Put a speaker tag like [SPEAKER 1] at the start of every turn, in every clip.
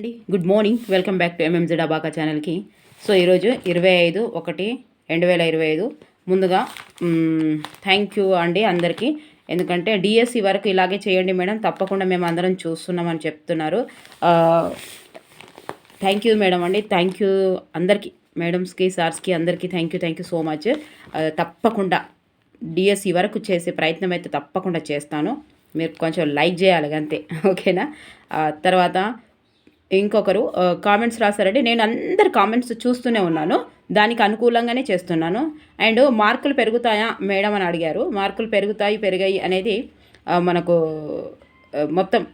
[SPEAKER 1] అండి. Good morning welcome back to MMJ డబాకా ఛానల్కి so ఈరోజు ఇరవై ఐదు ఒకటి రెండు వేల ఇరవై ఐదు. ముందుగా థ్యాంక్ యూ అండి అందరికీ. ఎందుకంటే డిఎస్సి వరకు ఇలాగే చేయండి మేడం. తప్పకుండా మేము అందరం చూస్తున్నామని చెప్తున్నారు. థ్యాంక్ యూ మేడం అండి. థ్యాంక్ యూ అందరికీ మేడమ్స్కి సార్స్కి అందరికీ thank you thank you so much తప్పకుండా డిఎస్సి వరకు చేసే ప్రయత్నం అయితే తప్పకుండా చేస్తాను. మీరు కొంచెం లైక్ చేయాలి అంతే. ఓకేనా? తర్వాత ఇంకొకరు కామెంట్స్ రాశారంటే నేను అందరి కామెంట్స్ చూస్తూనే ఉన్నాను. దానికి అనుకూలంగానే చేస్తున్నాను. అండ్ మార్కులు పెరుగుతాయా మేడం అని అడిగారు. మార్కులు పెరుగుతాయి పెరిగాయి అనేది మనకు మొత్తం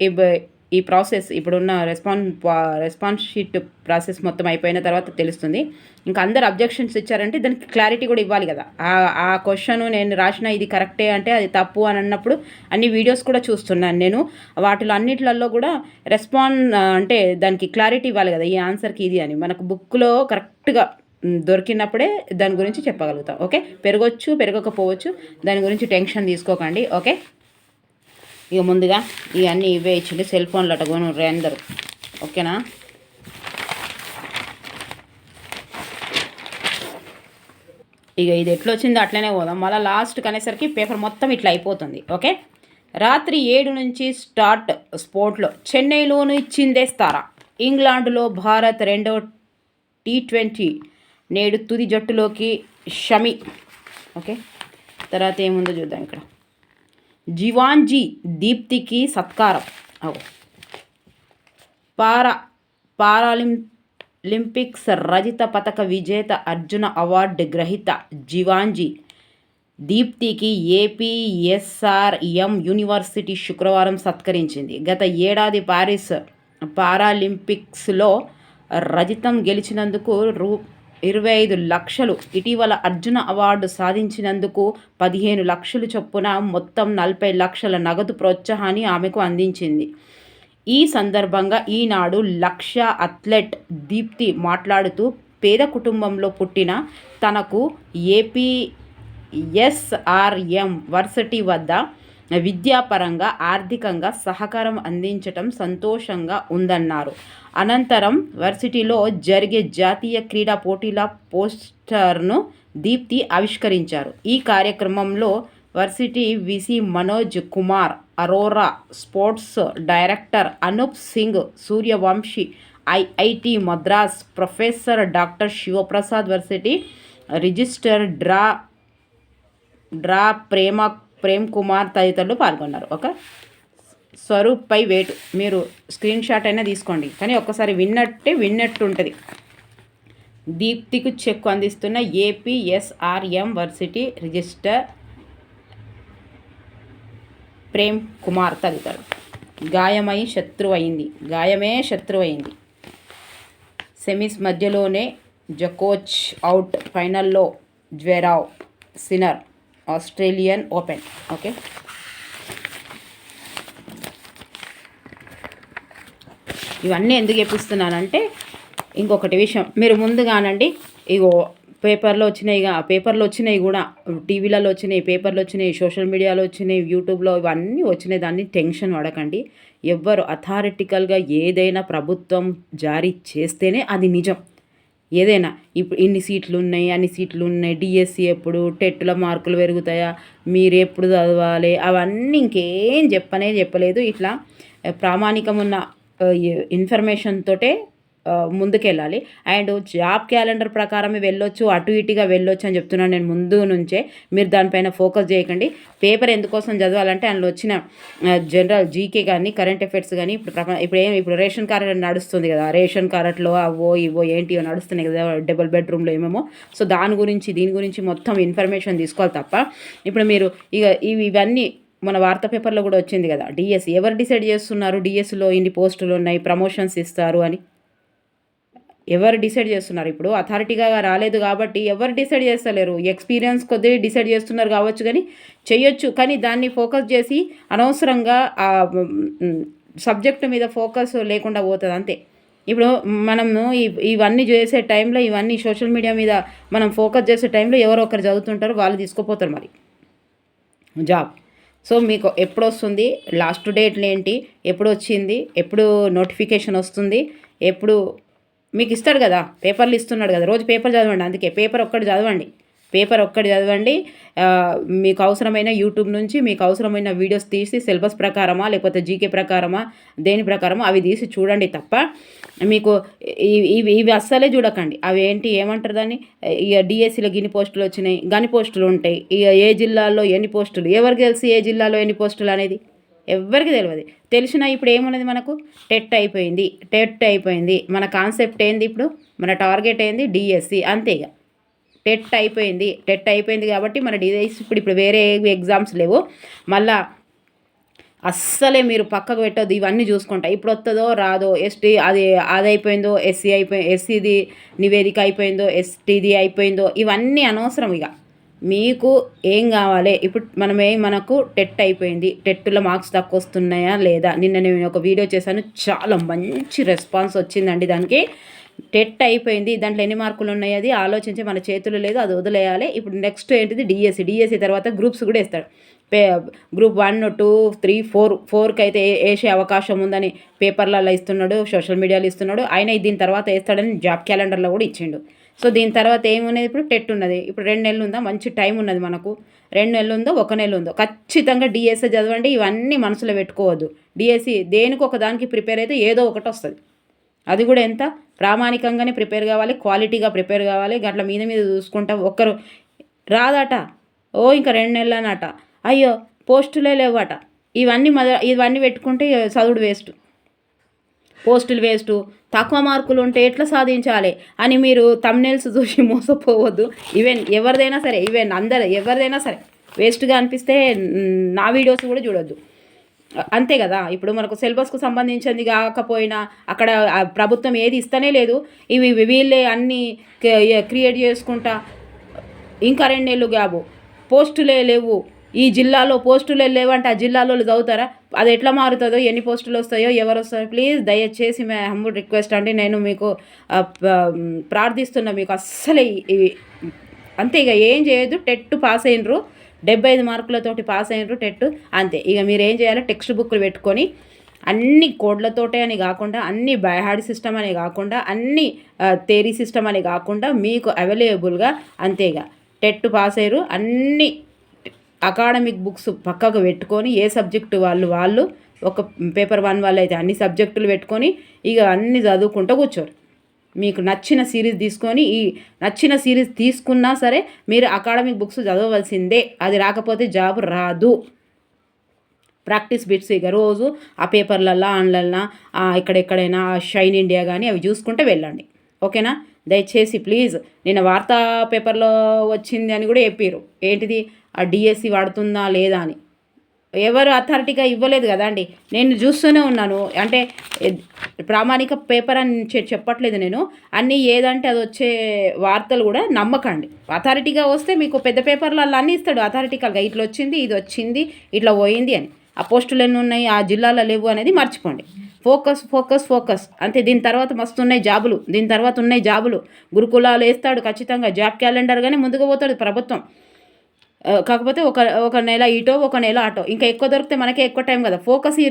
[SPEAKER 1] ఈ ప్రాసెస్ ఇప్పుడున్న రెస్పాన్ రెస్పాన్స్ షీట్ ప్రాసెస్ మొత్తం అయిపోయిన తర్వాత తెలుస్తుంది. ఇంకా అందరు అబ్జెక్షన్స్ ఇచ్చారంటే దానికి క్లారిటీ కూడా ఇవ్వాలి కదా. ఆ ఆ క్వశ్చన్ నేను రాసిన ఇది కరెక్టే అంటే అది తప్పు అని అన్నప్పుడు అన్ని వీడియోస్ కూడా చూస్తున్నాను నేను. వాటిలో అన్నిట్లలో కూడా రెస్పాన్ అంటే దానికి క్లారిటీ ఇవ్వాలి కదా ఈ ఆన్సర్కి ఇది అని. మనకు బుక్లో కరెక్ట్గా దొరికినప్పుడే దాని గురించి చెప్పగలుగుతాం. ఓకే? పెరగొచ్చు పెరగకపోవచ్చు దాని గురించి టెన్షన్ తీసుకోకండి. ఓకే? ఇక ముందుగా ఇవన్నీ ఇవే ఇచ్చింది సెల్ ఫోన్లు అటగోను అందరు. ఓకేనా? ఇక ఇది ఎట్లా వచ్చిందో అట్లనే పోదాం. మళ్ళీ లాస్ట్కి అనేసరికి పేపర్ మొత్తం ఇట్లా అయిపోతుంది. ఓకే? రాత్రి ఏడు నుంచి స్టార్ట్ స్పోర్ట్లో చెన్నైలోను చిందేస్తారా ఇంగ్లాండ్లో భారత్ రెండో టీ ట్వంటీ నేడు తుది జట్టులోకి షమి. ఓకే? తర్వాత ఏముందో చూద్దాం ఇక్కడ. జివాంజీ దీప్తికి సత్కారం. పారా పారాలింపిక్స్ రజిత పథక విజేత అర్జున అవార్డు గ్రహీత జివాంజీ దీప్తికి ఏపీఎస్ఆర్ఎం యూనివర్సిటీ శుక్రవారం సత్కరించింది. గత ఏడాది పారిస్ పారాలింపిక్స్లో రజితం గెలిచినందుకు రూ ఇరవై ఐదు లక్షలు. ఇటీవల అర్జున అవార్డు సాధించినందుకు పదిహేను లక్షలు చొప్పున మొత్తం నలభై లక్షల నగదు ప్రోత్సాహాన్ని ఆమెకు అందించింది. ఈ సందర్భంగా ఈనాడు లక్ష అథ్లెట్ దీప్తి మాట్లాడుతూ పేద కుటుంబంలో పుట్టిన తనకు ఏపీ ఎస్ఆర్ఎం వర్సిటీ వద్ద విద్యాపరంగా ఆర్థికంగా సహకారం అందించటం సంతోషంగా ఉందన్నారు. అనంతరం వర్సిటీలో జరిగే జాతీయ క్రీడా పోటీల పోస్టర్ను దీప్తి ఆవిష్కరించారు. ఈ కార్యక్రమంలో varsity VC Manoj Kumar Arora sports director Anoop Singh Suryavanshi IIT Madras professor doctor Shivaprasad varsity register draw డ్రా ప్రేమ ప్రేమ్ కుమార్ తదితరులు పాల్గొన్నారు. ఒక స్వరూప్పై వేటు మీరు స్క్రీన్ షాట్ అయినా తీసుకోండి. కానీ ఒక్కసారి విన్నట్టే విన్నట్టు ఉంటుంది దీప్తికి చెక్ అందిస్తున్న APSRM varsity register Prem Kumar తదితరులు. గాయమై శత్రువైంది. గాయమే శత్రువైంది. సెమీస్ మధ్యలోనే జకోచ్ అవుట్ ఫైనల్లో Zverev Sinner Australian open okay? ఇవన్నీ ఎందుకు చెప్పిస్తున్నానంటే ఇంకొకటి విషయం. మీరు ముందుగానండి ఇగో పేపర్లో వచ్చినాయి ఇక పేపర్లో వచ్చినాయి కూడా టీవీలలో వచ్చినాయి పేపర్లో వచ్చినాయి సోషల్ మీడియాలో వచ్చినాయి యూట్యూబ్లో ఇవన్నీ వచ్చినాయి దాన్ని టెన్షన్ పడకండి. ఎవ్వరు అథారిటికల్గా ఏదైనా ప్రభుత్వం జారీ చేస్తేనే అది నిజం. ఏదైనా. ఇప్పుడు ఇన్ని సీట్లు ఉన్నాయి అన్ని సీట్లు ఉన్నాయి డిఎస్సి ఎప్పుడు టెట్లో మార్కులు పెరుగుతాయా? మీరు ఎప్పుడు చదవాలి? అవన్నీ ఇంకేం చెప్పనే చెప్పలేదు. ఇట్లా ప్రామాణికమున్న ఇన్ఫర్మేషన్ తోటే ముందుకెళ్ళాలి. అండ్ జాబ్ క్యాలెండర్ ప్రకారమే వెళ్ళొచ్చు అటు ఇటుగా వెళ్ళొచ్చు అని చెప్తున్నాను నేను ముందు నుంచే. మీరు దానిపైన ఫోకస్ చేయకండి. పేపర్ ఎందుకోసం చదవాలంటే అందులో వచ్చిన జనరల్ జీకే కానీ కరెంట్ అఫైర్స్ కానీ ఇప్పుడు ఇప్పుడు ఏం ఇప్పుడు రేషన్ కార్డ్ నడుస్తుంది కదా రేషన్ కార్డ్లో అవో ఇవో ఏంటివో నడుస్తున్నాయి కదా డబుల్ బెడ్రూమ్లో ఏమేమో. సో దాని గురించి దీని గురించి మొత్తం ఇన్ఫర్మేషన్ తీసుకోవాలి తప్ప ఇప్పుడు మీరు ఇక ఇవి ఇవన్నీ మన వార్తా పేపర్లో కూడా వచ్చింది కదా డిఎస్సి. ఎవరు డిసైడ్ చేస్తున్నారు? డిఎస్లో ఇన్ని పోస్టులు ఉన్నాయి ప్రమోషన్స్ ఇస్తారు అని. ఎవరు డిసైడ్ చేస్తున్నారు? ఇప్పుడు అథారిటీగా రాలేదు కాబట్టి ఎవరు డిసైడ్ చేస్తలేరు? ఎక్స్పీరియన్స్ కొద్దిగా డిసైడ్ చేస్తున్నారు కావచ్చు కానీ చేయొచ్చు. కానీ దాన్ని ఫోకస్ చేసి అనవసరంగా ఆ సబ్జెక్ట్ మీద ఫోకస్ లేకుండా పోతుంది అంతే. ఇప్పుడు మనము ఇవన్నీ చేసే టైంలో ఇవన్నీ సోషల్ మీడియా మీద మనం ఫోకస్ చేసే టైంలో ఎవరో ఒకరు చదువుతుంటారు వాళ్ళు తీసుకుపోతారు మరి. జాబ్. సో మీకు ఎప్పుడు వస్తుంది లాస్ట్ డేట్లు ఏంటి? ఎప్పుడు వచ్చింది ఎప్పుడు నోటిఫికేషన్ వస్తుంది? ఎప్పుడు మీకు ఇస్తాడు కదా పేపర్లు ఇస్తున్నాడు కదా రోజు పేపర్ చదవండి అందుకే పేపర్ ఒక్కటి చదవండి. పేపర్ ఒక్కటి చదవండి మీకు అవసరమైన యూట్యూబ్ నుంచి మీకు అవసరమైన వీడియోస్ తీసి సిలబస్ ప్రకారమా లేకపోతే జీకే ప్రకారమా దేని ప్రకారమా అవి తీసి చూడండి తప్ప మీకు ఇవి ఇవి ఇవి అస్సలే చూడకండి. అవి ఏంటి ఏమంటారు దాన్ని? ఇక డిఎస్సిలో గిన్ని పోస్టులు వచ్చినాయి గని పోస్టులు ఉంటాయి ఇక ఏ జిల్లాలో ఎన్ని పోస్టులు ఎవరికి తెలిసి ఏ జిల్లాలో ఎన్ని పోస్టులు అనేది? ఎవ్వరికి తెలియదు తెలిసినా ఇప్పుడు ఏమున్నది మనకు? టెట్ అయిపోయింది. టెట్ అయిపోయింది. మన కాన్సెప్ట్ ఏంది ఇప్పుడు? మన టార్గెట్ ఏంది? డిఎస్సి. అంతే ఇక టెట్ అయిపోయింది. టెట్ అయిపోయింది కాబట్టి మన డిఎస్సి ఇప్పుడు ఇప్పుడు వేరే ఎగ్జామ్స్ లేవు. మళ్ళా అస్సలే మీరు పక్కకు పెట్టద్దు. ఇవన్నీ చూసుకుంటా. ఇప్పుడు వస్తుందో రాదో ఎస్టీ అది అది అయిపోయిందో ఎస్సీ అయిపోయి ఎస్సీది నివేదిక అయిపోయిందో ఎస్టీది అయిపోయిందో ఇవన్నీ అనవసరం ఇక మీకు ఏం కావాలి? ఇప్పుడు మనం ఏం మనకు టెట్ అయిపోయింది. టెట్లో మార్క్స్ తక్కువ వస్తున్నాయా లేదా? నిన్న నేను ఒక వీడియో చేశాను. చాలా మంచి రెస్పాన్స్ వచ్చిందండి దానికి. టెట్ అయిపోయింది. దాంట్లో ఎన్ని మార్కులు ఉన్నాయి అది ఆలోచించి మన చేతులు లేదు. అది వదిలేయాలి. ఇప్పుడు నెక్స్ట్ ఏంటిది? డిఎస్సి. డిఎస్సి తర్వాత గ్రూప్స్ కూడా వేస్తాడు. Pay group one two three four ఫోర్కి అయితే వేసే అవకాశం ఉందని పేపర్లలో ఇస్తున్నాడు సోషల్ మీడియాలో ఇస్తున్నాడు. ఆయన దీని తర్వాత వేస్తాడని జాబ్ క్యాలెండర్లో కూడా ఇచ్చిండు. సో దీని తర్వాత ఏమున్నది? ఇప్పుడు టెట్ ఉన్నది. ఇప్పుడు రెండు నెలలు ఉందా? మంచి టైం ఉన్నది మనకు. రెండు నెలలు ఉందో ఒక నెల ఉందో. ఖచ్చితంగా డిఎస్ఏ చదవండి. ఇవన్నీ మనసులో పెట్టుకోవద్దు. డిఎస్సి దేనికి ఒక దానికి ప్రిపేర్ అయితే ఏదో ఒకటి వస్తుంది. అది కూడా ఎంత? ప్రామాణికంగానే ప్రిపేర్ కావాలి. క్వాలిటీగా ప్రిపేర్ కావాలి. గట్ల మీద మీద చూసుకుంటా ఒక్కరు రాదట. ఓ ఇంకా రెండు నెలలనట. అయ్యో పోస్టులే లేవట. ఇవన్నీ మద ఇవన్నీ పెట్టుకుంటే చదువుడు వేస్ట్. పోస్టులు వేస్ట్ తక్కువ మార్కులు ఉంటే ఎట్లా సాధించాలి అని మీరు తమ్నెల్స్ చూసి మోసపోవద్దు. ఈవెన్ ఎవరిదైనా సరే ఈవెన్ అందరు ఎవరిదైనా సరే వేస్ట్గా అనిపిస్తే నా వీడియోస్ కూడా చూడొద్దు. అంతే కదా? ఇప్పుడు మనకు సిలబస్కు సంబంధించింది కాకపోయినా అక్కడ ప్రభుత్వం ఏది ఇస్తనే లేదు. ఇవి వీళ్ళే అన్నీ క్రియేట్ చేసుకుంటా. ఇంకా రెండు నెలలు గ్యాబు. పోస్టులే లేవు. ఈ జిల్లాలో పోస్టులే లేవంటే ఆ జిల్లాలో చదువుతారా? అది ఎట్లా మారుతుందో ఎన్ని పోస్టులు వస్తాయో ఎవరు వస్తారో? ప్లీజ్ దయచేసి మే హంబుల్ రిక్వెస్ట్ అండి. నేను మీకు ప్రార్థిస్తున్నా మీకు అస్సలు అంతే ఇక ఏం చేయొద్దు. టెట్ పాస్ అయినరు. డెబ్బై ఐదు మార్కులతోటి పాస్ అయినరు టెట్. అంతే. ఇక మీరు ఏం చేయాలి? టెక్స్ట్ బుక్లు పెట్టుకొని అన్ని కోడ్లతోటే అని కాకుండా అన్ని బైహార్డ్ సిస్టమ్ అని కాకుండా అన్ని తేరీ సిస్టమ్ అని కాకుండా మీకు అవైలబుల్గా అంతేగా టెట్ పాస్ అయ్యారు అన్ని అకాడమిక్ బుక్స్ పక్కకు పెట్టుకొని ఏ సబ్జెక్టు వాళ్ళు వాళ్ళు ఒక పేపర్ వన్ వాళ్ళు అయితే అన్ని సబ్జెక్టులు పెట్టుకొని ఇక అన్ని చదువుకుంటూ కూర్చోరు. మీకు నచ్చిన సిరీస్ తీసుకొని ఈ నచ్చిన సిరీస్ తీసుకున్నా సరే మీరు అకాడమిక్ బుక్స్ చదవవలసిందే. అది రాకపోతే జాబ్ రాదు. ప్రాక్టీస్ బిట్స్ ఇక రోజు ఆ పేపర్లల్లో ఆన్లైన్లో ఎక్కడెక్కడైనా షైన్ ఇండియా కానీ అవి చూసుకుంటే వెళ్ళండి. ఓకేనా? దయచేసి ప్లీజ్ నిన్న వార్తా పేపర్లో వచ్చింది అని కూడా చెప్పారు ఏంటిది? ఆ డిఎస్సి వాడుతుందా లేదా అని. ఎవరు అథారిటీగా ఇవ్వలేదు కదా అండి. నేను చూస్తూనే ఉన్నాను. అంటే ప్రామాణిక పేపర్ అని చెప్పట్లేదు నేను. అన్నీ ఏదంటే అది వచ్చే వార్తలు కూడా నమ్మకండి. అథారిటీగా వస్తే మీకు పెద్ద పేపర్లలో అన్నీ ఇస్తాడు. అథారిటికల్గా ఇట్లా వచ్చింది ఇది వచ్చింది ఇట్లా పోయింది అని. ఆ పోస్టులు ఎన్ని ఉన్నాయి ఆ జిల్లాలో లేవు అనేది మర్చిపోండి. Focus focus focus. అంతే దీని తర్వాత మస్తు ఉన్నాయి జాబులు. దీని తర్వాత ఉన్నాయి జాబులు. గురుకులాలు వేస్తాడు ఖచ్చితంగా. జాబ్ క్యాలెండర్గానే ముందుకు పోతాడు ప్రభుత్వం. కాకపోతే ఒక ఒక నెల ఇటో ఒక నెల అటో. ఇంకా ఎక్కువ దొరికితే మనకే ఎక్కువ టైం కదా. ఫోకస్ ఈ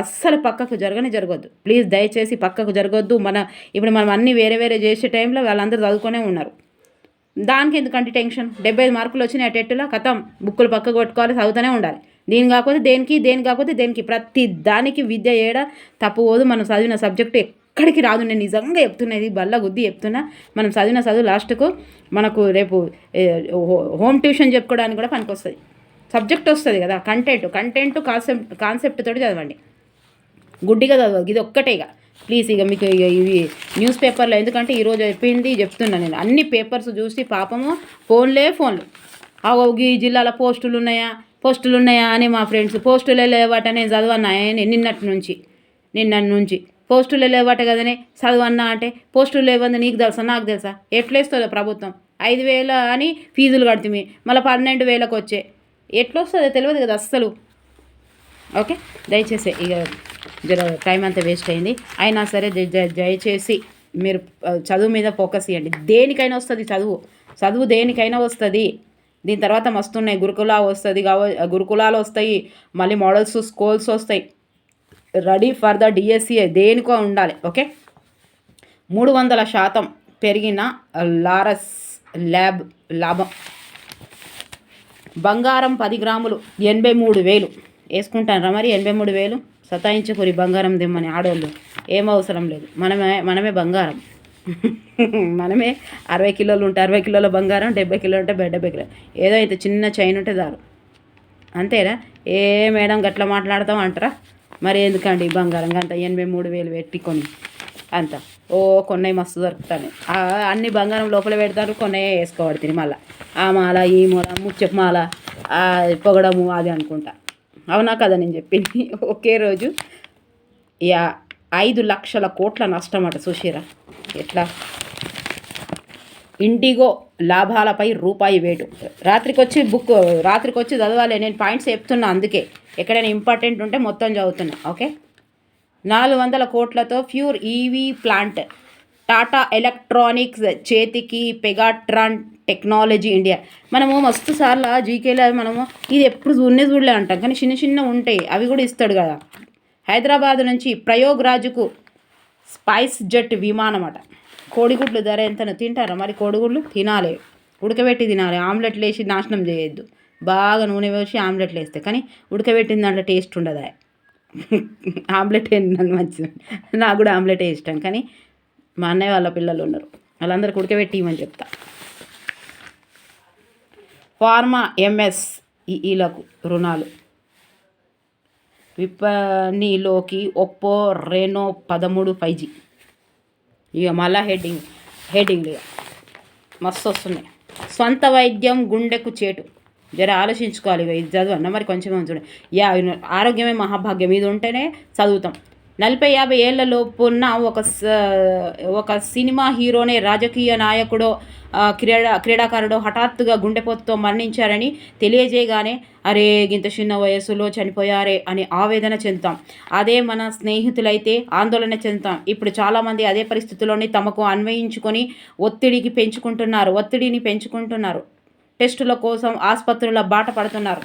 [SPEAKER 1] అస్సలు పక్కకు జరగని జరగద్దు. ప్లీజ్ దయచేసి పక్కకు జరగొద్దు. మన ఇప్పుడు మనం అన్ని వేరే వేరే చేసే టైంలో వాళ్ళందరూ చదువుకునే ఉన్నారు. దానికి ఎందుకంటే టెన్షన్? డెబ్బై ఐదు మార్కులు వచ్చినాయి అటెట్టులో కథం బుక్కులు పక్కకు పెట్టుకోవాలి చదువుతూనే ఉండాలి. దీని కాకపోతే దేనికి దేని కాకపోతే దేనికి. ప్రతి దానికి విద్య ఏడ తప్పుపోదు మనం చదివిన సబ్జెక్టు ఎక్కడికి రాదు. నేను నిజంగా చెప్తున్నది బల్ల గుద్ది చెప్తున్నా. మనం చదివిన చదువు లాస్ట్కు మనకు రేపు హో- హోమ్ ట్యూషన్ చెప్పుకోవడానికి కూడా పనికొస్తుంది. సబ్జెక్ట్ వస్తుంది కదా కంటెంట్ కంటెంట్ కాన్సెప్ట్ కాన్సెప్ట్ తోటి చదవండి. గుడ్డిగా చదవదు ఇది ఒక్కటే ఇక. ప్లీజ్ ఇక మీకు ఇక ఇవి న్యూస్ పేపర్లో ఎందుకంటే ఈరోజు చెప్పింది చెప్తున్నా నేను. అన్ని పేపర్స్ చూసి పాపము ఫోన్లే ఫోన్లు. ఆ ఈ జిల్లాలో పోస్టులు ఉన్నాయా? పోస్టులు ఉన్నాయా అని మా ఫ్రెండ్స్ పోస్టులే లేవట నేను చదవన్నా నిన్నటి నుంచి నిన్నటి నుంచి. పోస్టులు లేవట కదనే చదవన్నా అంటే పోస్టులు లేవంది నీకు తెలుసా నాకు తెలుసా? ఎట్లేస్తుందో ప్రభుత్వం. ఐదు వేల అని ఫీజులు కడుతుంది మళ్ళీ పన్నెండు వేలకు వచ్చే. ఎట్లొస్తుందో తెలియదు కదా అస్సలు. ఓకే? దయచేసి ఇక జర టైం అంతా వేస్ట్ అయింది. అయినా సరే దయచేసి మీరు చదువు మీద ఫోకస్ చేయండి. దేనికైనా వస్తుంది చదువు. చదువు దేనికైనా వస్తుంది. దీని తర్వాత మస్తున్నాయి గురుకులా వస్తుంది కావ గురుకులాలు వస్తాయి మళ్ళీ మోడల్స్ స్కూల్స్ వస్తాయి. రెడీ ఫర్ ద డిఎస్సిఏ. దేనికో ఉండాలి ఓకే? మూడు వందల శాతం పెరిగిన లారస్ ల్యాబ్ లాభం. బంగారం పది గ్రాములు ఎనభై మూడు వేలు. వేసుకుంటానరా మరి ఎనభై మూడు వేలు. సతాయించుకుని బంగారం దిమ్మని ఆడోళ్ళు. ఏం అవసరం లేదు. మనమే మనమే బంగారం. మనమే అరవై కిలోలు ఉంటే అరవై కిలోల బంగారం డెబ్బై కిలోలు ఉంటే డెబ్బై కిలో ఏదో ఇంత చిన్న చైన్ ఉంటే చాలు. అంతేనా ఏ మేడం గట్లా మాట్లాడతాం అంటారా? మరి ఎందుకండి బంగారం అంత ఎనభై మూడు వేలు పెట్టుకొని అంత. ఓ కొన్నవి మస్తు దొరుకుతాను అన్ని బంగారం లోపల పెడతారు కొన్నవి వేసుకోబడుతుంది మళ్ళీ. ఆ మాల ఈ మూల ముచ్చపు మాల పొగడము అది అనుకుంటా. అవునా కదా నేను చెప్పింది? ఒకే రోజు ఇక ఐదు లక్షల కోట్ల నష్టం అట సుషీరా ఎట్లా? ఇండిగో లాభాలపై రూపాయి వేటు. రాత్రికొచ్చి బుక్ రాత్రికి వచ్చి చదవాలి నేను పాయింట్స్ చెప్తున్నా అందుకే. ఎక్కడైనా ఇంపార్టెంట్ ఉంటే మొత్తం చదువుతున్నా ఓకే? నాలుగు వందల కోట్లతో pure EV plant. Tata electronics చేతికి పెగాట్రాన్ టెక్నాలజీ ఇండియా. మనము మస్తు సార్లు జీకేలో మనము ఇది ఎప్పుడు చూడనే చూడలే అంటాం. కానీ చిన్న చిన్న ఉంటాయి. అవి కూడా ఇస్తాడు కదా. హైదరాబాద్ నుంచి ప్రయోగ్రాజ్కు స్పైస్ జెట్ విమానం అట. కోడిగుడ్లు ధర ఎంతనో తింటారా? మరి కోడిగుడ్లు తినాలి. ఉడకబెట్టి తినాలి. ఆమ్లెట్లు వేసి నాశనం చేయొద్దు. బాగా నూనె వేసి ఆమ్లెట్లు వేస్తే కానీ ఉడకబెట్టిన దాంట్లో టేస్ట్ ఉండదు? ఆమ్లెట్ నన్ను మంచిది. నాకు కూడా ఆమ్లెట్ ఇష్టం. కానీ మా అన్నయ్య వాళ్ళ పిల్లలు ఉన్నారు. వాళ్ళందరికీ ఉడకబెట్టి ఇవ్వమని చెప్తా. ఫార్మా ఎంఎస్ ఈలకు రుణాలు. విపణిలోకి ఒప్పో రెనో పదమూడు ఫైవ్ జీ. ఇక మళ్ళా హెడ్డింగ్ హెడ్డింగ్లు ఇక మస్తు వస్తున్నాయి. సొంత వైద్యం గుండెకు చేటు. జర ఆలోచించుకోవాలి ఇక ఇది చదువు అన్న మరి కొంచెం చూడండి యా ఆరోగ్యమే మహాభాగ్యం. ఇది ఉంటేనే చదువుతాం. నలభై యాభై ఏళ్ళ లోపున్న ఒక ఒక సినిమా హీరోనే రాజకీయ నాయకుడో క్రీడా క్రీడాకారుడు హఠాత్తుగా గుండెపోతుతో మరణించారని తెలియజేయగానే అరే ఇంత చిన్న వయసులో చనిపోయారే అని ఆవేదన చెందుతాం. అదే మన స్నేహితులైతే ఆందోళన చెందుతాం. ఇప్పుడు చాలామంది అదే పరిస్థితుల్లోని తమకు అన్వయించుకొని ఒత్తిడికి పెంచుకుంటున్నారు ఒత్తిడిని పెంచుకుంటున్నారు. టెస్టుల కోసం ఆసుపత్రుల బాట పడుతున్నారు.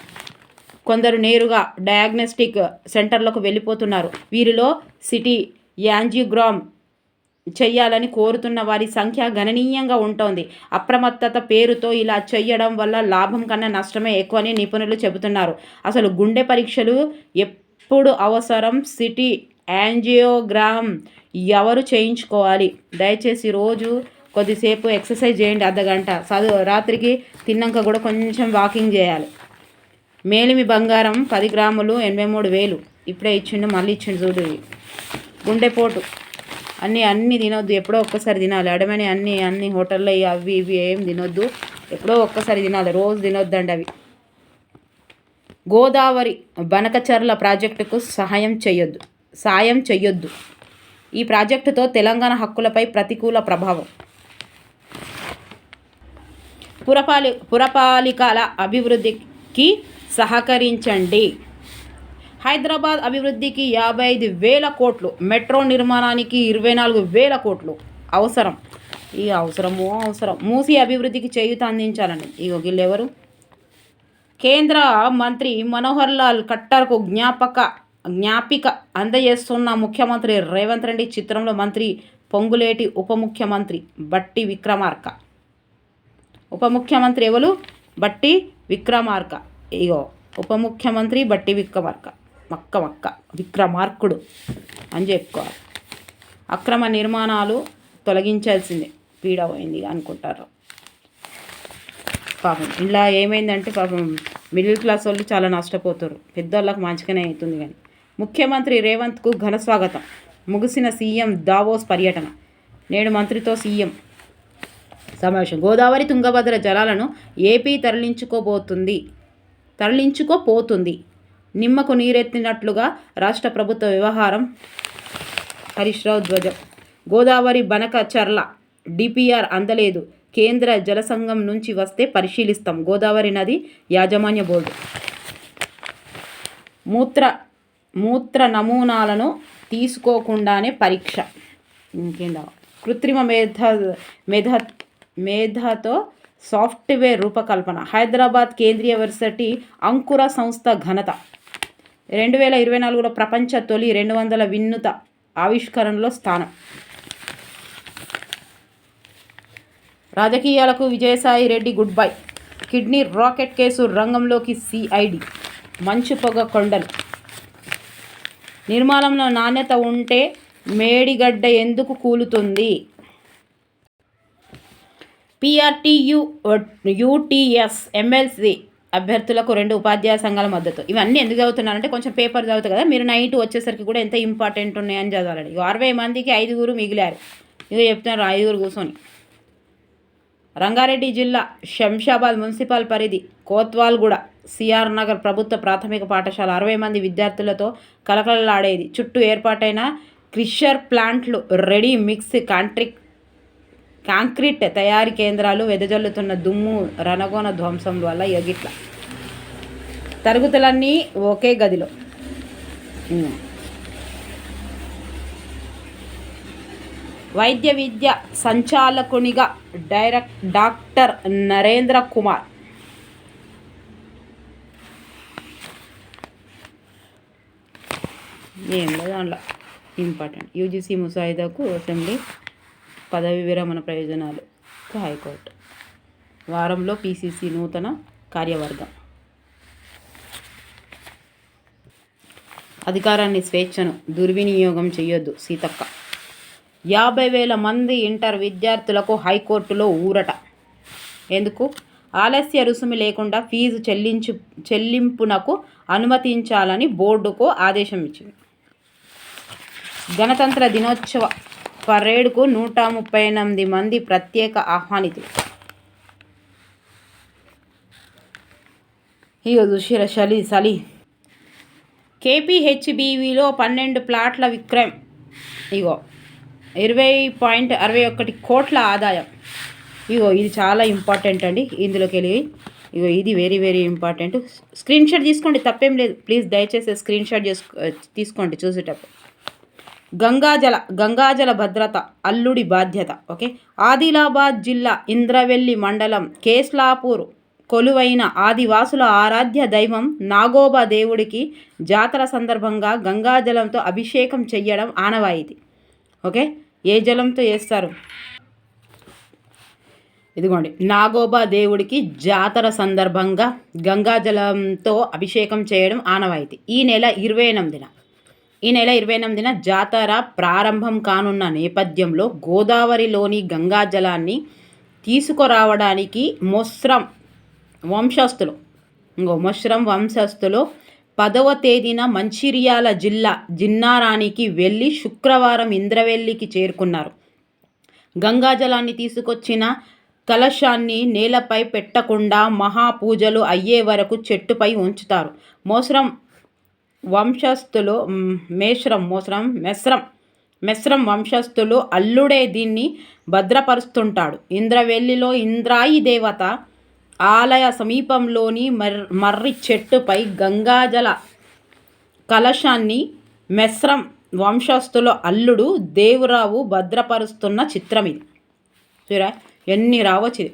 [SPEAKER 1] కొందరు నేరుగా డయాగ్నోస్టిక్ సెంటర్లకు వెళ్ళిపోతున్నారు. వీరిలో సిటీ యాంజియోగ్రామ్ చెయ్యాలని కోరుతున్న వారి సంఖ్య గణనీయంగా ఉంటుంది. అప్రమత్తత పేరుతో ఇలా చేయడం వల్ల లాభం కన్నా నష్టమే ఎక్కువని నిపుణులు చెబుతున్నారు. అసలు గుండె పరీక్షలు ఎప్పుడు అవసరం? సిటీ యాంజియోగ్రామ్ ఎవరు చేయించుకోవాలి? దయచేసి రోజు కొద్దిసేపు ఎక్సర్సైజ్ చేయండి అర్ధగంట. చదువు రాత్రికి తిన్నాక కూడా కొంచెం వాకింగ్ చేయాలి. మేలిమి బంగారం పది గ్రాములు ఎనభై మూడు వేలు. ఇప్పుడే ఇచ్చిండు మళ్ళీ ఇచ్చిండు చూడు గుండెపోటు అన్నీ అన్నీ తినొద్దు. ఎప్పుడో ఒక్కసారి తినాలి. అడమని అన్ని అన్ని హోటల్లో అవి ఇవి ఏం తినొద్దు. ఎప్పుడో ఒక్కసారి తినాలి. రోజు తినొద్దండి అవి. గోదావరి బనకచర్ల ప్రాజెక్టుకు సహాయం చేయొద్దు సాయం చెయ్యొద్దు. ఈ ప్రాజెక్టుతో తెలంగాణ హక్కులపై ప్రతికూల ప్రభావం. పురపాలి పురపాలికల అభివృద్ధికి సహకరించండి. హైదరాబాద్ అభివృద్ధికి యాభై ఐదు వేల కోట్లు మెట్రో నిర్మాణానికి ఇరవై నాలుగు వేల కోట్లు. అవసరం. ఈ అవసరము అవసరం. మూసి అభివృద్ధికి చేయూత అందించాలని. ఈ ఎవరు కేంద్ర మంత్రి మనోహర్ లాల్ ఖట్టర్కు జ్ఞాపక జ్ఞాపిక అందజేస్తున్న ముఖ్యమంత్రి రేవంత్ రెడ్డి చిత్రంలో మంత్రి పొంగులేటి ఉప ముఖ్యమంత్రి బట్టి విక్రమార్క. ఉప ముఖ్యమంత్రి ఎవరు? బట్టి విక్రమార్క. ఇగో ఉప ముఖ్యమంత్రి బట్టి విక్కమర్క మక్క మక్క. విక్రమార్కుడు అని చెప్పుకోవాలి. అక్రమ నిర్మాణాలు తొలగించాల్సిందే. పీడ పోయింది అనుకుంటారు. పాపం ఇలా ఏమైందంటే పాపం మిడిల్ క్లాస్ వాళ్ళు చాలా నష్టపోతారు. పెద్దోళ్ళకి మంచిగానే అవుతుంది కానీ. ముఖ్యమంత్రి రేవంత్కు ఘన స్వాగతం. ముగిసిన సీఎం దావోస్ పర్యటన. నేడు మంత్రితో సీఎం సమావేశం. గోదావరి తుంగభద్ర జలాలను ఏపీ తరలించుకోబోతుంది. తరలించుకోపోతుంది. నిమ్మకు నీరెత్తినట్లుగా రాష్ట్ర ప్రభుత్వ వ్యవహారం. హరీష్రావు ధ్వజం. గోదావరి బనక చర్ల. డిపిఆర్ అందలేదు. కేంద్ర జలసంఘం నుంచి వస్తే పరిశీలిస్తాం. గోదావరి నది యాజమాన్య బోర్డు. మూత్ర మూత్ర నమూనాలను తీసుకోకుండానే పరీక్ష. ఇంకేందా కృత్రిమ మేధ మేధ మేధతో సాఫ్ట్వేర్ రూపకల్పన. హైదరాబాద్ కేంద్రీయ వర్సిటీ అంకుర సంస్థ ఘనత. రెండు వేల ఇరవై నాలుగులో ప్రపంచ తొలి రెండు వందల వినూత ఆవిష్కరణలో స్థానం. రాజకీయాలకు Vijayasai Reddy good bye kidney racket case రంగంలోకి సిఐడి. మంచు పొగ కొండలు. నిర్మాణంలో నాణ్యత ఉంటే మేడిగడ్డ ఎందుకు కూలుతుంది? పిఆర్టీయు యూటీఎస్ ఎమ్మెల్సీ అభ్యర్థులకు రెండు ఉపాధ్యాయ సంఘాల మద్దతు. ఇవన్నీ ఎందుకు చదువుతున్నారంటే కొంచెం పేపర్ చదువుతారు కదా మీరు నైట్ వచ్చేసరికి కూడా ఎంత ఇంపార్టెంట్ ఉన్నాయని చదవాలండి. అరవై మందికి ఐదుగురు మిగిలారు. ఇక చెప్తున్నారు ఐదుగురు కూర్చొని. రంగారెడ్డి జిల్లా శంషాబాద్ మున్సిపల్ పరిధి కోత్వాల్గూడ సిఆర్ నగర్ ప్రభుత్వ ప్రాథమిక పాఠశాల అరవై మంది విద్యార్థులతో కలకలలాడేది చుట్టూ ఏర్పాటైన క్రిషర్ ప్లాంట్లు రెడీ మిక్స్ కాంట్రిక్ కాంక్రీట్ తయారీ కేంద్రాలు వెదజల్లుతున్న దుమ్ము రణగోణ ధ్వంసం వల్ల ఎగిట్ల. తరగతులన్నీ ఒకే గదిలో. వైద్య విద్య సంచాలకునిగా డైరెక్ట్ డాక్టర్ నరేంద్ర కుమార్. ఏం లేదు దాంట్లో ఇంపార్టెంట్. యూజీసీ ముసాయిదాకు అసెంబ్లీ పదవి విరమణ ప్రయోజనాలు. హైకోర్టు. వారంలో పీసీసీ నూతన కార్యవర్గం. అధికారాన్ని స్వేచ్ఛను దుర్వినియోగం చేయొద్దు సీతక్క. యాభై వేల మంది ఇంటర్ విద్యార్థులకు హైకోర్టులో ఊరట. ఎందుకు? ఆలస్య రుసుము లేకుండా ఫీజు చెల్లించు చెల్లింపునకు అనుమతించాలని బోర్డుకు ఆదేశం ఇచ్చింది గణతంత్ర దినోత్సవ పరేడ్కు నూట ముప్పై ఎనిమిది మంది ప్రత్యేక ఆహ్వానితులు. ఇగో దుషిర చలి చలి కేపీహెచ్బివిలో పన్నెండు ప్లాట్ల విక్రయం. ఇగో ఇరవై పాయింట్ అరవై ఒకటి కోట్ల ఆదాయం. ఇగో ఇది చాలా ఇంపార్టెంట్ అండి ఇందులోకి వెళ్ళి. ఇగో ఇది very very important. Screen shot తీసుకోండి తప్పేం లేదు. ప్లీజ్ దయచేసి స్క్రీన్ షాట్ చేసుకో తీసుకోండి చూసేటప్పుడు. గంగాజల గంగాజల భద్రత అల్లుడి బాధ్యత ఓకే? ఆదిలాబాద్ జిల్లా ఇంద్రవెల్లి మండలం కేస్లాపూర్ కొలువైన ఆదివాసుల ఆరాధ్య దైవం నాగోబా దేవుడికి జాతర సందర్భంగా గంగాజలంతో అభిషేకం చెయ్యడం ఆనవాయితీ ఓకే? ఏ జలంతో చేస్తారు? ఇదిగోండి నాగోబా దేవుడికి జాతర సందర్భంగా గంగాజలంతో అభిషేకం చేయడం ఆనవాయితీ. ఈ నెల ఇరవై ఎనిమిదిన ఈ నెల ఇరవై ఎనిమిదిన జాతర ప్రారంభం కానున్న నేపథ్యంలో గోదావరిలోని గంగాజలాన్ని తీసుకురావడానికి మొస్రం వంశస్థులు ఇంకో మొస్రం వంశస్థులు పదవ తేదీన మంచిర్యాల జిల్లా జిన్నారానికి వెళ్ళి శుక్రవారం ఇంద్రవెల్లికి చేరుకున్నారు. గంగాజలాన్ని తీసుకొచ్చిన కలశాన్ని నేలపై పెట్టకుండా మహాపూజలు అయ్యే వరకు చెట్టుపై ఉంచుతారు. మోసరం వంశస్థులు మేశ్రం మోసరం మెస్రం మెస్రం వంశస్థులు అల్లుడే దీన్ని భద్రపరుస్తుంటాడు. ఇంద్రవెల్లిలో ఇంద్రాయి దేవత ఆలయ సమీపంలోని మర్ మర్రి చెట్టుపై గంగాజల కలశాన్ని మెస్రం వంశస్థుల అల్లుడు దేవురావు భద్రపరుస్తున్న చిత్రం ఇది చూరా ఎన్ని రావచ్చు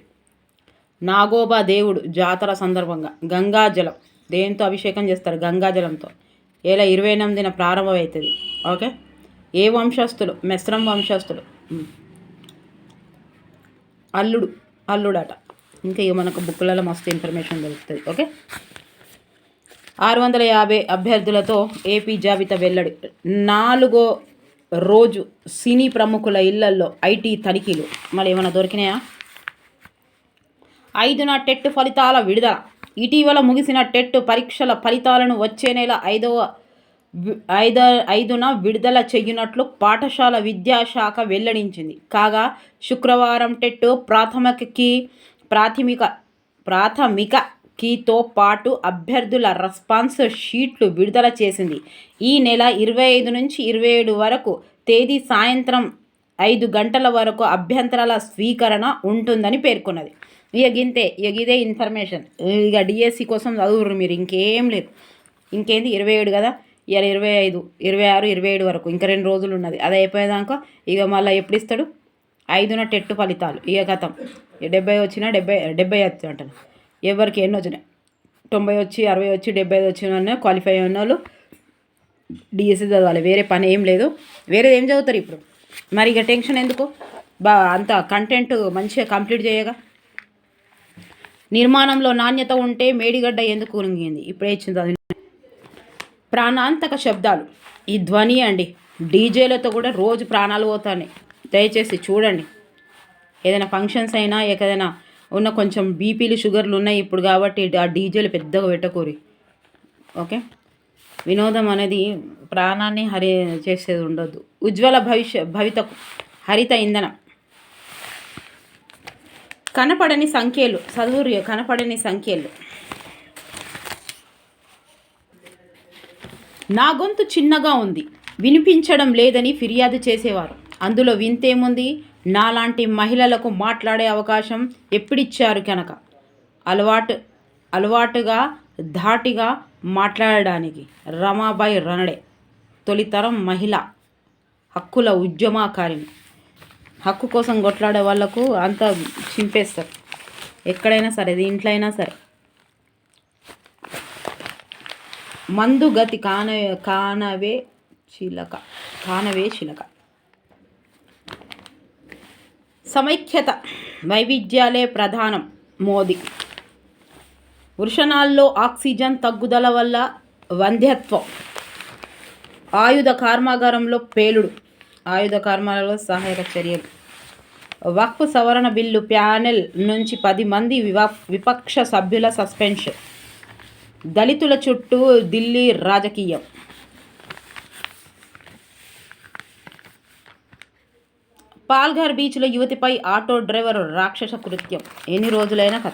[SPEAKER 1] నాగోబా దేవుడు జాతర సందర్భంగా గంగాజలం. దేంతో అభిషేకం చేస్తారు గంగాజలంతో. ఏలా ఇరవై ఎనిమిదిన ప్రారంభమవుతుంది. ఓకే? ఏ వంశస్థులు? మెస్రం వంశస్థులు. అల్లుడు అల్లుడట. ఇంకా ఇక మనకు బుక్లలో మస్తు ఇన్ఫర్మేషన్ దొరుకుతుంది. ఓకే? ఆరు వందల యాభై అభ్యర్థులతో ఏపీ జాబితా వెల్లడి. నాలుగో రోజు సినీ ప్రముఖుల ఇళ్ళల్లో ఐటీ తనిఖీలు. మరి ఏమైనా దొరికినాయా? ఐదున టెట్ ఫలితాల విడుదల. ఇటీవల ముగిసిన టెట్ పరీక్షల ఫలితాలను వచ్చే నెల ఐదవ ఐద ఐదున విడుదల చెయ్యునట్లు పాఠశాల విద్యాశాఖ వెల్లడించింది. కాగా శుక్రవారం టెట్ ప్రాథమికకి ప్రాథమిక ప్రాథమిక కీతో పాటు అభ్యర్థుల రెస్పాన్స్ షీట్లు విడుదల చేసింది. ఈ నెల ఇరవై ఐదు నుంచి ఇరవై ఏడు వరకు తేదీ సాయంత్రం ఐదు గంటల వరకు అభ్యంతరాల స్వీకరణ ఉంటుందని పేర్కొన్నది. ఇక గింతే ఇక ఇదే ఇన్ఫర్మేషన్. ఇక డిఎస్సి కోసం చదువురు మీరు ఇంకేం లేదు. ఇంకేంది ఇరవై ఏడు కదా? ఇవాళ ఇరవై ఐదు ఇరవై ఆరు ఇరవై ఏడు వరకు. ఇంకా రెండు రోజులు ఉన్నది. అది అయిపోయేదాకా ఇక మళ్ళీ ఎప్పుడు ఇస్తాడు? ఐదున టెట్టు ఫలితాలు ఇక గతం డెబ్బై వచ్చినా డెబ్బై డెబ్బై వచ్చి అంటాను ఎవరికి ఎన్ని వచ్చినాయి? తొంభై వచ్చి అరవై వచ్చి డెబ్బై ఐదు వచ్చిన వాళ్ళు క్వాలిఫై అయిన వాళ్ళు డిఎస్సి చదవాలి. వేరే పని ఏం లేదు. వేరేది ఏం చదువుతారు ఇప్పుడు? మరి ఇక టెన్షన్ ఎందుకు? బా అంత కంటెంట్ మంచిగా కంప్లీట్ చేయగా? నిర్మాణంలో నాణ్యత ఉంటే మేడిగడ్డ ఎందుకు కురింగింది ఇప్పుడే ఇచ్చింది ప్రాణాంతక శబ్దాలు. ఈ ధ్వని అండి. డీజేలతో కూడా రోజు ప్రాణాలు పోతాయి దయచేసి చూడండి. ఏదైనా ఫంక్షన్స్ అయినా ఏదైనా ఉన్న కొంచెం బీపీలు షుగర్లు ఉన్నాయి ఇప్పుడు కాబట్టి ఆ డీజేలు పెద్దగా పెట్టకూరి. ఓకే? వినోదం అనేది ప్రాణాన్ని హరి చేసేది ఉండొద్దు. ఉజ్వల భవిష్య భవితకు హరిత ఇంధనం. కనపడని సంఖ్యలు. చదువురు కనపడని సంఖ్యలు. నా గొంతు చిన్నగా ఉంది. వినిపించడం లేదని ఫిర్యాదు చేసేవారు. అందులో వింతేముంది? నాలాంటి మహిళలకు మాట్లాడే అవకాశం ఎప్పుడిచ్చారు కనుక? అలవాటు అలవాటుగా ధాటిగా మాట్లాడడానికి రమాబాయి రనడే తొలితరం మహిళ హక్కుల ఉద్యమకారిణి. హక్కు కోసం కొట్లాడే వాళ్ళకు అంత చింపేస్తారు. ఎక్కడైనా సరే దీంట్లో అయినా సరే. మందు గతి కాన కానవే చిలక కానవే చిలక. సమైక్యత వైవిధ్యాలే ప్రధానం మోదీ. వృషణాల్లో ఆక్సిజన్ తగ్గుదల వల్ల వంధ్యత్వం. ఆయుధ కర్మాగారంలో పేలుడు. ఆయుధ కర్మాలలో సహాయక చర్యలు వక్ఫ్ సవరణ బిల్లు ప్యానెల్ నుంచి పది మంది విపక్ష సభ్యుల సస్పెన్షన్. దళితుల చుట్టూ ఢిల్లీ రాజకీయం. పాల్ఘర్ బీచ్లో యువతిపై ఆటో డ్రైవర్ రాక్షస కృత్యం. ఎన్ని రోజులైనా కథ.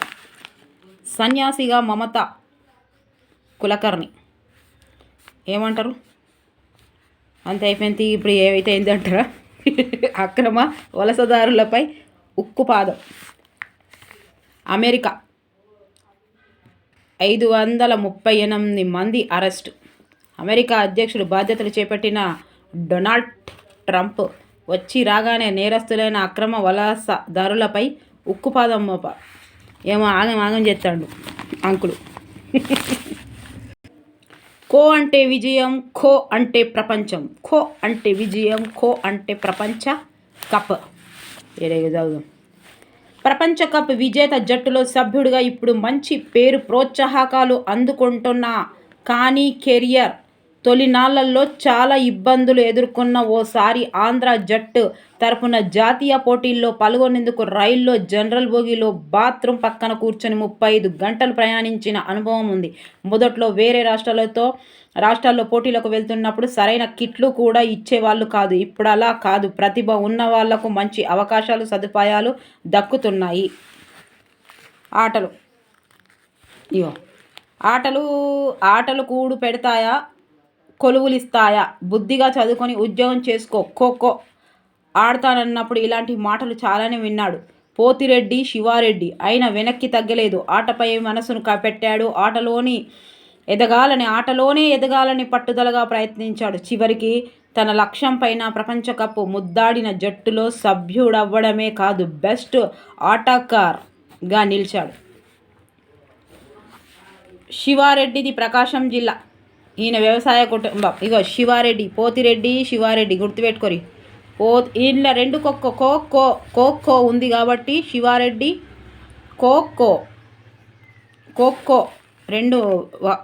[SPEAKER 1] సన్యాసిగా మమత కులకర్ణి. ఏమంటారు? అంత అయిపోయింది. ఇప్పుడు ఏమైతే అయిందంటారా అక్రమ వలసదారులపై ఉక్కుపాదం అమెరికా. ఐదు వందల ముప్పై ఎనిమిది మంది అరెస్ట్. అమెరికా అధ్యక్షుడు బాధ్యతలు చేపట్టిన డొనాల్డ్ ట్రంప్ వచ్చి రాగానే నేరస్తులైన అక్రమ వలసదారులపై ఉక్కుపాదం మోప. ఏమో ఆగం ఆగం చేస్తాడు అంకులు. కో అంటే విజయం ఖో అంటే ప్రపంచం. ఖో అంటే విజయం ఖో అంటే ప్రపంచ కప్. చదువు ప్రపంచ కప్ విజేత జట్టులో సభ్యుడిగా ఇప్పుడు మంచి పేరు ప్రోత్సాహకాలు అందుకుంటున్న. కానీ కెరియర్ తొలినాళ్ళలో చాలా ఇబ్బందులు ఎదుర్కొన్న ఓసారి ఆంధ్ర జట్టు తరపున జాతీయ పోటీల్లో పాల్గొనేందుకు రైల్లో జనరల్ బోగిలో బాత్రూమ్ పక్కన కూర్చొని ముప్పై ఐదు గంటలు ప్రయాణించిన అనుభవం ఉంది. మొదట్లో వేరే రాష్ట్రాలతో రాష్ట్రాల్లో పోటీలకు వెళ్తున్నప్పుడు సరైన కిట్లు కూడా ఇచ్చేవాళ్ళు కాదు. ఇప్పుడు అలా కాదు. ప్రతిభ ఉన్న వాళ్ళకు మంచి అవకాశాలు సదుపాయాలు దక్కుతున్నాయి. ఆటలు. ఇగో. ఆటలు ఆటలు కూడు పెడతాయా? కొలువులిస్తాయా? బుద్ధిగా చదువుకొని ఉద్యోగం చేసుకో ఖోఖో ఆడతానన్నప్పుడు ఇలాంటి మాటలు చాలానే విన్నాడు. పోతిరెడ్డి శివారెడ్డి. అయినా వెనక్కి తగ్గలేదు. ఆటపై మనసును పెట్టాడు ఆటలోని ఎదగాలని ఆటలోనే ఎదగాలని పట్టుదలగా ప్రయత్నించాడు. చివరికి తన లక్ష్యం పైన ప్రపంచ కప్ ముద్దాడిన జట్టులో సభ్యుడవ్వడమే కాదు బెస్ట్ ఆటకార్గా నిలిచాడు. శివారెడ్డిది ప్రకాశం జిల్లా. ఈయన వ్యవసాయ కుటుంబం ఇగో శివారెడ్డి పోతిరెడ్డి శివారెడ్డి గుర్తుపెట్టుకోరి. పో ఈయన రెండు కొక్క కోక్కో కోక్కో ఉంది కాబట్టి శివారెడ్డి కోక్కో కోక్కో రెండు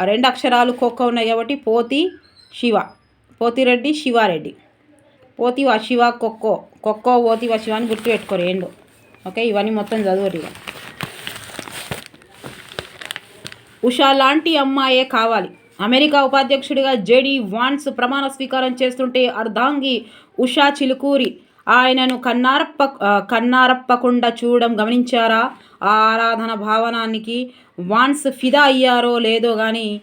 [SPEAKER 1] రెండు అక్షరాలు కోక్కో ఉన్నాయి కాబట్టి పోతి శివ పోతిరెడ్డి శివారెడ్డి. పోతివ శివ కొక్కో కొక్కో పోతివ శివ అని గుర్తుపెట్టుకోరు ఏండు ఓకే ఇవన్నీ మొత్తం చదువురు ఇక ఉషా లాంటి అమ్మాయే కావాలి. అమెరికా ఉపాధ్యక్షుడిగా జేడీ వాన్స్ ప్రమాణ స్వీకారం చేస్తుంటే అర్ధాంగి ఉషా చిలుకూరి. ఆయనను కన్నారప్ప కన్నారప్పకుండా చూడడం గమనించారా? ఆ ఆరాధన భావనానికి వాన్స్ ఫిదా అయ్యారో లేదో కానీ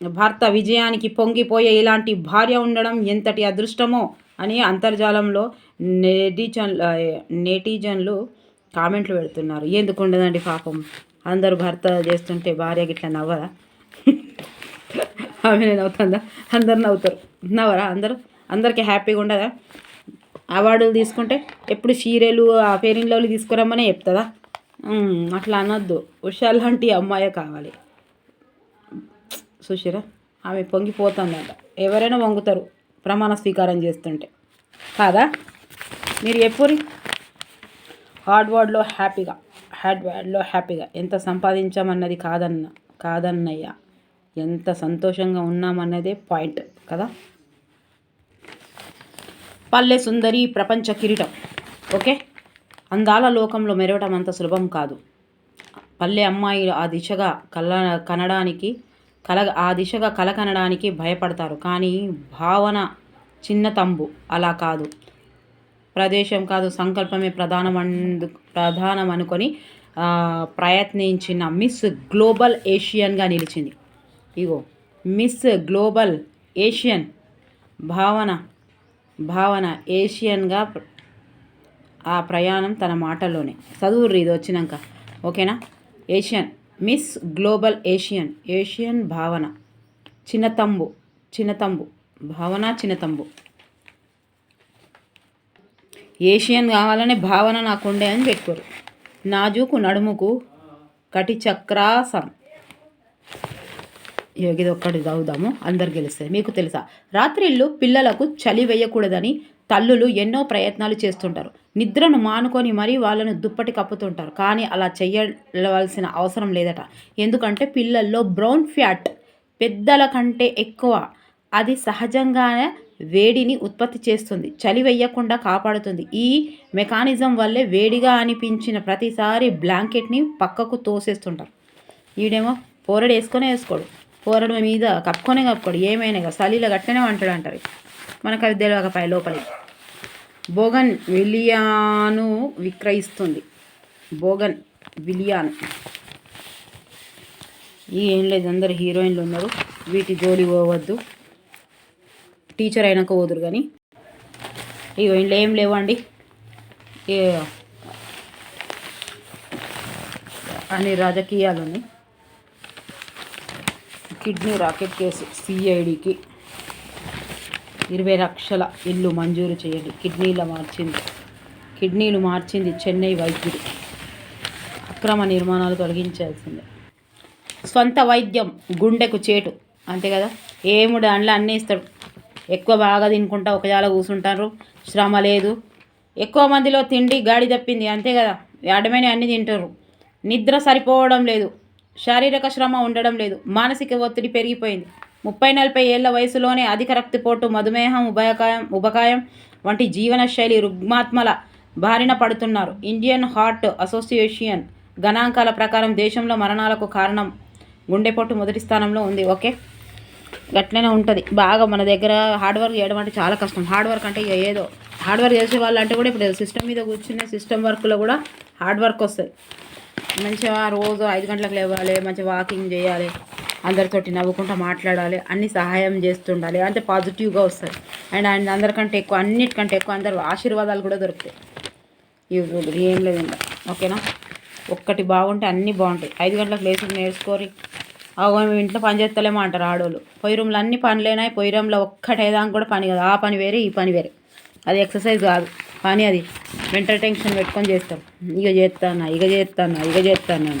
[SPEAKER 1] భర్త విజయానికి పొంగిపోయే ఇలాంటి భార్య ఉండడం ఎంతటి అదృష్టమో అని అంతర్జాలంలో నెటిజన్ నెటిజన్లు కామెంట్లు పెడుతున్నారు. ఎందుకు ఉండదండి పాపం? అందరూ భర్త చేస్తుంటే భార్య గిట్లా నవ్వదా? ఆమె నవ్వుతుందా? అందరు నవ్వుతారు. నవ్వరా అందరూ? అందరికీ హ్యాపీగా ఉండదా? అవార్డులు తీసుకుంటే ఎప్పుడు సీరియలు ఆ ఫేరింగ్ తీసుకురమ్మనే చెప్తుందా? అట్లా అనొద్దు. ఉషా లాంటి అమ్మాయే కావాలి. సుశీరా ఆమె పొంగిపోతుందంట. ఎవరైనా వంగుతారు ప్రమాణ స్వీకారం చేస్తుంటే. కాదా? మీరు ఎప్పుడు హార్డ్ వర్డ్లో హ్యాపీగా హార్డ్ వర్డ్లో హ్యాపీగా. ఎంత సంపాదించామన్నది కాదన్న కాదన్నయ్య. ఎంత సంతోషంగా ఉన్నామన్నదే పాయింట్ కదా? పల్లె సుందరి ప్రపంచ కిరీటం. ఓకే? అందాల లోకంలో మెరవటం అంత సులభం కాదు. పల్లె అమ్మాయి ఆ దిశగా కల కనడానికి కల ఆ దిశగా కల కనడానికి భయపడతారు. కానీ భావన చిన్న తంబు. అలా కాదు. ప్రదేశం కాదు. సంకల్పమే ప్రధానమందు ప్రధానం అనుకొని ప్రయత్నించిన మిస్ గ్లోబల్ ఏషియన్గా నిలిచింది. ఇగో మిస్ గ్లోబల్ ఏషియన్ భావన భావన ఏషియన్గా ఆ ప్రయాణం తన మాటల్లోనే. చదువుర్రి ఇది వచ్చినాక. ఓకేనా? Asian miss global Asian Asian Bhavana. చిన్నతంబు చిన్నతంబు. భావన చిన్నతంబు. ఏషియన్ కావాలనే భావన నాకుండే అని పెట్టుకోరు. నాజుకు నడుముకు కటి చక్రాసం ఇది ఒక్కటి చదువుదాము అందరు గెలుస్తుంది మీకు తెలుసా? రాత్రిళ్ళు పిల్లలకు చలి వేయకూడదని తల్లులు ఎన్నో ప్రయత్నాలు చేస్తుంటారు. నిద్రను మానుకొని మరీ వాళ్ళను దుప్పటి కప్పుతుంటారు. కానీ అలా చేయవలసిన అవసరం లేదట. ఎందుకంటే పిల్లల్లో బ్రౌన్ ఫ్యాట్ పెద్దల కంటే ఎక్కువ. అది సహజంగానే వేడిని ఉత్పత్తి చేస్తుంది. చలి వేయకుండా కాపాడుతుంది. ఈ మెకానిజం వల్లే వేడిగా అనిపించిన ప్రతిసారి బ్లాంకెట్ని పక్కకు తోసేస్తుంటారు. ఈడేమో పోరడు వేసుకొనే వేసుకోడు. పోరడు మీద కప్పుకొనే కప్పుకోడు. ఏమైనా ఇక చలిలో గట్టనే అంటాడు అంటారు మనకు అవి తెలియకపోయి లోపలి బోగన్ విలియాను విక్రయిస్తుంది. బోగన్ విలియాన్. ఈ ఏం లేదు అందరు హీరోయిన్లు ఉన్నారు. వీటి జోలి పోవద్దు. టీచర్ అయినాక పోదురు కానీ ఇగో ఇంట్లో ఏం లేవండి. అని రాజకీయాలు ఉన్నాయి కిడ్నీ రాకెట్ కేసు సిఐడికి. ఇరవై లక్షల ఇల్లు మంజూరు చేయండి. కిడ్నీల మార్చింది. కిడ్నీలు మార్చింది చెన్నై వైద్యుడు. అక్రమ నిర్మాణాలు తొలగించాల్సిందే. సొంత వైద్యం గుండెకు చేటు. అంతే కదా? ఏముడు అండ్ల అన్నీ ఇస్తాడు. ఎక్కువ బాగా తినుకుంటా ఒకజాల కూర్చుంటారు శ్రమ లేదు. ఎక్కువ మందిలో తిండి గాడి తప్పింది. అంతే కదా? అడ్డమైన అన్నీ తింటారు. నిద్ర సరిపోవడం లేదు. శారీరక శ్రమ ఉండడం లేదు. మానసిక ఒత్తిడి పెరిగిపోయింది. ముప్పై నలభై ఏళ్ళ వయసులోనే అధిక రక్తపోటు మధుమేహం ఉభయకాయం ఉభకాయం వంటి జీవనశైలి రుగ్మాత్మల బారిన పడుతున్నారు. ఇండియన్ హార్ట్ అసోసియేషన్ గణాంకాల ప్రకారం దేశంలో మరణాలకు కారణం గుండెపోటు మొదటి స్థానంలో ఉంది. ఓకే? గట్లనే ఉంటుంది. బాగా మన దగ్గర హార్డ్ వర్క్ చేయడం అంటే చాలా కష్టం. హార్డ్ వర్క్ అంటే ఇక ఏదో. హార్డ్ వర్క్ చేసే వాళ్ళు అంటే కూడా ఇప్పుడు సిస్టమ్ మీద కూర్చునే సిస్టమ్ వర్క్లో కూడా హార్డ్ వర్క్ వస్తుంది. మంచిగా రోజు ఐదు గంటలకు లేవాలి మంచిగా వాకింగ్ చేయాలి అందరితోటి నవ్వుకుంటూ మాట్లాడాలి అన్ని సహాయం చేస్తుండాలి. అంటే పాజిటివ్గా వస్తుంది. అండ్ ఆయన అందరికంటే ఎక్కువ అన్నిటికంటే ఎక్కువ అందరు ఆశీర్వాదాలు కూడా దొరుకుతాయి. ఇవి ఏం లేదు ఓకేనా? ఒక్కటి బాగుంటే అన్నీ బాగుంటాయి. ఐదు గంటలకు లేచి నేర్చుకోరి. అవు మేము ఇంట్లో పని చేస్తలేమో అంటారు ఆడోళ్ళు. పొయ్యి రూమ్లో అన్ని పనులేనాయి పొయ్యి రూమ్లో ఒక్కటేదానికి కూడా పని కాదు. ఆ పని వేరే ఈ పని వేరే. అది ఎక్సర్సైజ్ కాదు. కానీ అది మెంటల్ టెన్షన్ పెట్టుకొని చేస్తాం. ఇక చేస్తానా ఇక చేస్తానా ఇక చేస్తానా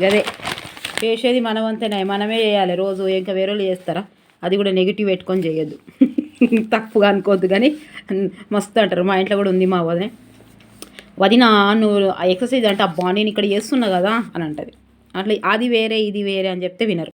[SPEAKER 1] అదే చేసేది మనవంతేనే మనమే చేయాలి. రోజు ఇంకా వేరే వాళ్ళు చేస్తారా? అది కూడా నెగిటివ్ పెట్టుకొని చేయొద్దు. తప్పుగా అనుకోవద్దు కానీ మస్తు అంటారు. మా ఇంట్లో కూడా ఉంది మా వదిన. వదిన నువ్వు ఎక్సర్సైజ్ అంటే అబ్బా నేను ఇక్కడ చేస్తున్నా కదా అని అంటది. అట్లా అది వేరే ఇది వేరే అని చెప్తే వినరు.